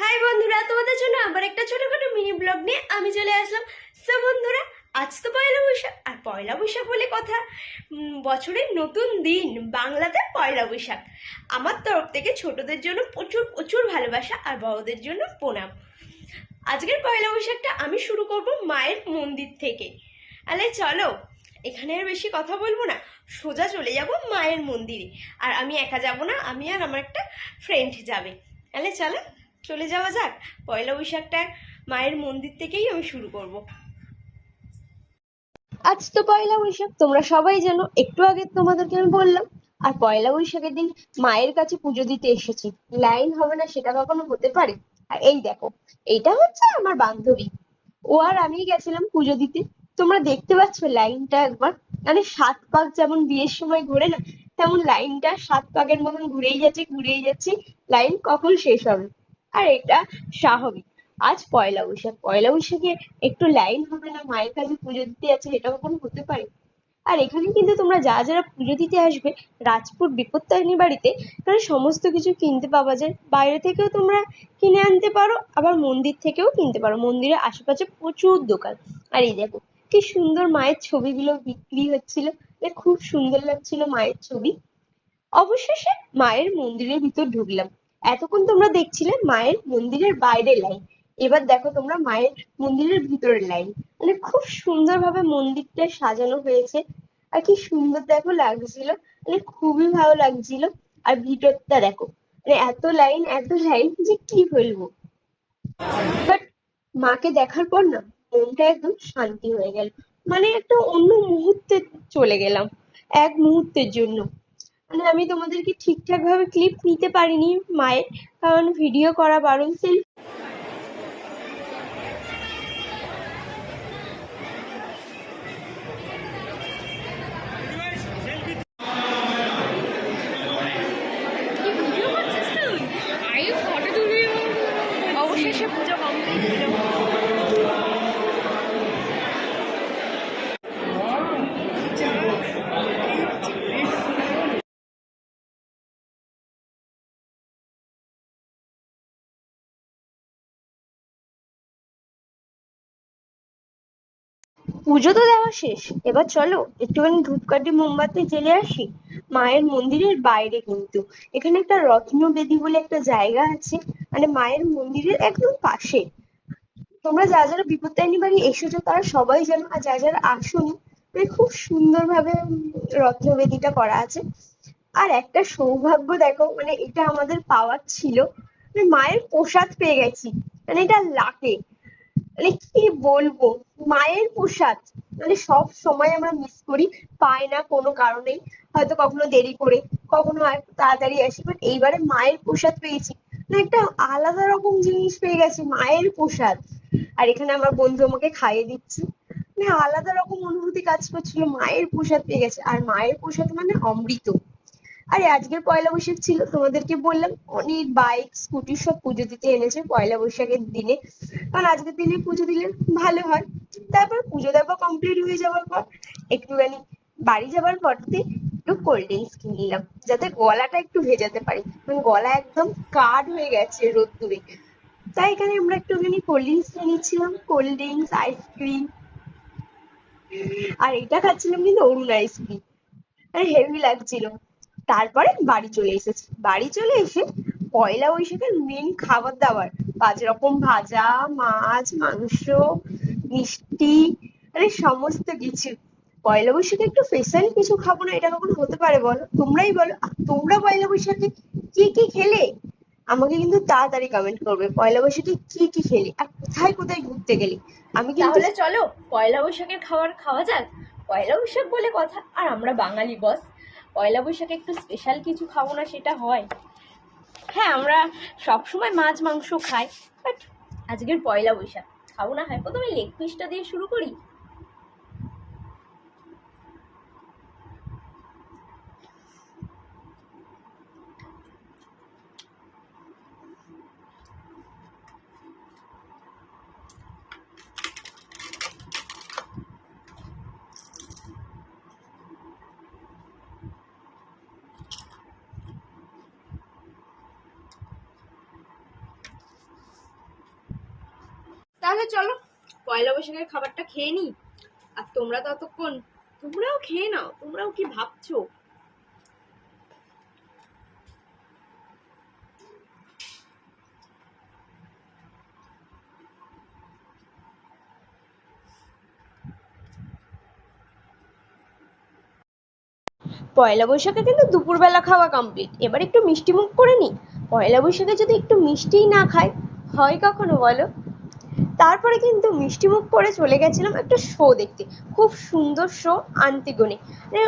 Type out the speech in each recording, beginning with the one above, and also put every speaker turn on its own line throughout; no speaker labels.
High বন্ধুরা, তোমাদের জন্য আবার একটা ছোটখাটো মিনি ব্লগ নিয়ে আমি চলে আসলাম। সো বন্ধুরা আজ তো পয়লা বৈশাখ, আর পয়লা বৈশাখ বলে কথা বছরের নতুন দিন, বাংলাতে পয়লা বৈশাখ। আমার তরফ থেকে ছোটদের জন্য প্রচুর প্রচুর ভালোবাসা, আর বড়দের জন্য প্রণাম। আজকের পয়লা বৈশাখটা আমি শুরু করব মায়ের মন্দির থেকে। আলে, চলো, এখানে আর বেশি কথা বলব না, সোজা চলে যাব মায়ের মন্দিরে। আর আমি একা যাব না, আমি আর আমার একটা ফ্রেন্ড যাবে। তাহলে চলো। চলে যাওয়া যাক? পয়লা বৈশাখটা মায়ের মন্দির থেকেই আমি শুরু করব। আজ তো পয়লা বৈশাখ, তোমরা সবাই জানো, একটু আগে তোমাদেরকে আমি বললাম, আর পয়লা বৈশাখের দিন মায়ের কাছে পুজো দিতে এসেছি। লাইন হবে না, সেটা কখনো হতে পারে? আর এই দেখো এইটা হচ্ছে আমার বান্ধবী। ও আর আমি গেছিলাম পুজো দিতে। তোমরা দেখতে পাচ্ছ লাইনটা একবার। মানে সাত পাক যেমন বিয়ের সময় ঘোরে না, তেমন লাইনটা সাত পাকের মতন ঘুরেই যাচ্ছে ঘুরেই যাচ্ছে। লাইন কখন শেষ হবে? আর এটা স্বাভাবিক। আজ পয়লা বৈশাখ। পয়লা বৈশাখে একটু লাইন হবে না, মায়ের কাছে পুজো দিতে যাচ্ছে এটা কখনো হতে পারে। আর এখানে কিন্তু তোমরা যা যারা পুজো দিতে আসবে, রাজপুর বিপত্তারিণী বাড়িতে এখানে সমস্ত কিছু কিনতে পাওয়া যায়। বাইরে থেকেও তোমরা কিনে আনতে পারো, আবার মন্দির থেকেও কিনতে পারো। মন্দিরের আশেপাশে প্রচুর দোকান। আর এই দেখো, কি সুন্দর মায়ের ছবিগুলো বিক্রি হচ্ছিল। খুব সুন্দর লাগছিল মায়ের ছবি। অবশেষে মায়ের মন্দিরের ভিতর ঢুকলাম। এতক্ষণ তোমরা দেখছিলে মায়ের মন্দিরের বাইরের লাইন এবার দেখো তোমরা মায়ের মন্দিরের ভিতরের লাইন মানে খুব সুন্দরভাবে মন্দিরটা সাজানো হয়েছে। আর কি সুন্দর দেখো লাগছিল। মানে খুবই ভালো লাগছিল। আর ভিতরটা দেখো মানে এত লাইন এত লাইন যে কি বলব? বাট মাকে দেখার পর না মনটা একদম শান্তি হয়ে গেল। মানে একটা অন্য মুহূর্তে চলে গেলাম, এক মুহূর্তের জন্য। মানে আমি তোমাদেরকে ঠিকঠাক ভাবে ক্লিপ নিতে পারিনি মায়ের, কারণ ভিডিও করা বারণ ছিল অবশেষে কমপ্লিট পুজো তো দেওয়া শেষ। এবার চলো, একটুখানি ধূপকাঠি মোমবাতি জেলে আসি। মায়ের মন্দিরের বাইরে কিন্তু। এখানে একটা রত্ন রত্নবেদী বলে একটা জায়গা আছে। মানে মায়ের মন্দিরের একদম পাশে। তোমরা যা যারা বিপত্তারিণী বাড়ি এসেছ, তারা সবাই জানো, আর যা যারা আসোনি খুব সুন্দরভাবে রত্নবেদীটা করা আছে। আর একটা সৌভাগ্য দেখো মানে এটা আমাদের পাওয়ার ছিল। মানে মায়ের প্রসাদ পেয়ে গেছি। মানে এটা লাকে মানে কি বলব? মায়ের প্রসাদ। মানে সব সময় আমরা মিস করি, পাই না কোনো কারণেই। হয়তো কখনো দেরি করে, কখনো তাড়াতাড়ি আসি বাট এইবারে মায়ের প্রসাদ পেয়েছি। মানে একটা আলাদা রকম জিনিস পেয়ে গেছি, মায়ের প্রসাদ। আর এখানে আমার বন্ধু আমাকে খাইয়ে দিচ্ছে। মানে আলাদা রকম অনুভূতি কাজ করছিল, মায়ের প্রসাদ পেয়ে গেছে। আর মায়ের প্রসাদ মানে অমৃত। আরে, আজকের পয়লা বৈশাখ ছিল, তোমাদেরকে বললাম, অনেক বাইক স্কুটি সব পুজো দিতে এনেছে পয়লা বৈশাখের দিনে। কারণ আজকের দিনে পুজো দিলে ভালো হয়। তারপর পুজো দেওয়া কমপ্লিট হয়ে যাওয়ার পর, একটুখানি বাড়ি যাওয়ার পরতে একটু কোল্ড ড্রিঙ্কস কিনে নিলাম, যাতে গলাটা একটু ভেজাতে পারি। কারণ গলা একদম কাঠ হয়ে গেছে রোদ্দুরে। তাই এখানে আমরা একটুখানি কোল্ড ড্রিঙ্কস নিয়ে নিচ্ছিলাম কোল্ড ড্রিঙ্কস আইসক্রিম আর এটা খাচ্ছিলাম কিন্তু অরুণ আইসক্রিম আর হেভি লাগছিল। তারপরে বাড়ি চলে এসেছি। বাড়ি চলে এসে পয়লা বৈশাখের মেন খাবার দাবার পাঁচ রকম ভাজা, মাছ, মাংস, মিষ্টি মানে সমস্ত কিছু। পয়লা বৈশাখে একটু স্পেশাল কিছু খাব না, এটা কখনো হতে পারে বলো? তোমরাই বলো। তোমরা পয়লা বৈশাখে কি কি খেলে? আমাকে কিন্তু তাড়াতাড়ি কমেন্ট করবে, পয়লা বৈশাখে কি কি খেলে আর কোথায় কোথায় ঘুরতে গেলে। আমি কিন্তু
তাহলে চলো, পয়লা বৈশাখের খাবার খাওয়া যাক। পয়লা বৈশাখ বলে কথা, আর আমরা বাঙালি বস পয়লা বৈশাখে একটু স্পেশাল কিছু খাব না, সেটা হয়। হ্যাঁ আমরা সবসময় মাছ, মাংস খাই বাট আজকের পয়লা বৈশাখ। খাব না, হয়, প্রথমে লেগ পিসটা দিয়ে শুরু করি। তাহলে চলো, পয়লা বৈশাখের খাবারটা খেয়ে নি আর তোমরা ততক্ষণ, তোমরাও খেয়ে নাও, তোমরাও কি ভাবছ?
পয়লা বৈশাখে কিন্তু দুপুরবেলা খাওয়া কমপ্লিট এবার একটু মিষ্টি মুখ করে নিই। পয়লা বৈশাখে যদি একটু মিষ্টিই না খাই, হয় কখনো বলো? তারপরে কিন্তু মিষ্টি মুখ করে চলে গেছিলাম একটা শো দেখতে। খুব সুন্দর শো আন্তিগণে মানে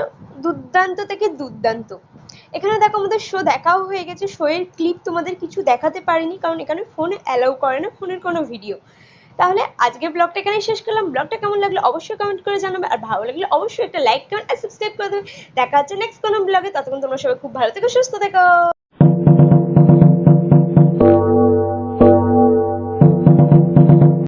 দুর্দান্ত থেকে দুর্দান্ত। এখানে দেখো আমাদের শো দেখাও হয়ে গেছে। শো এর ক্লিপ তোমাদের কিছু দেখাতে পারিনি, কারণ এখানে ফোন অ্যালাউ করে না ফোনের কোনো ভিডিও তাহলে আজকে ব্লগটা এখানেই শেষ করলাম। ব্লগটা কেমন লাগল অবশ্যই কমেন্ট করে জানাবে। আর ভালো লাগলে অবশ্যই একটা লাইক কমেন্ট আর সাবস্ক্রাইব করে দেবে। দেখা হচ্ছে নেক্সট কোনো ব্লগে ততক্ষণ তোমরা সবাই খুব ভালো থেকো, সুস্থ থেকো।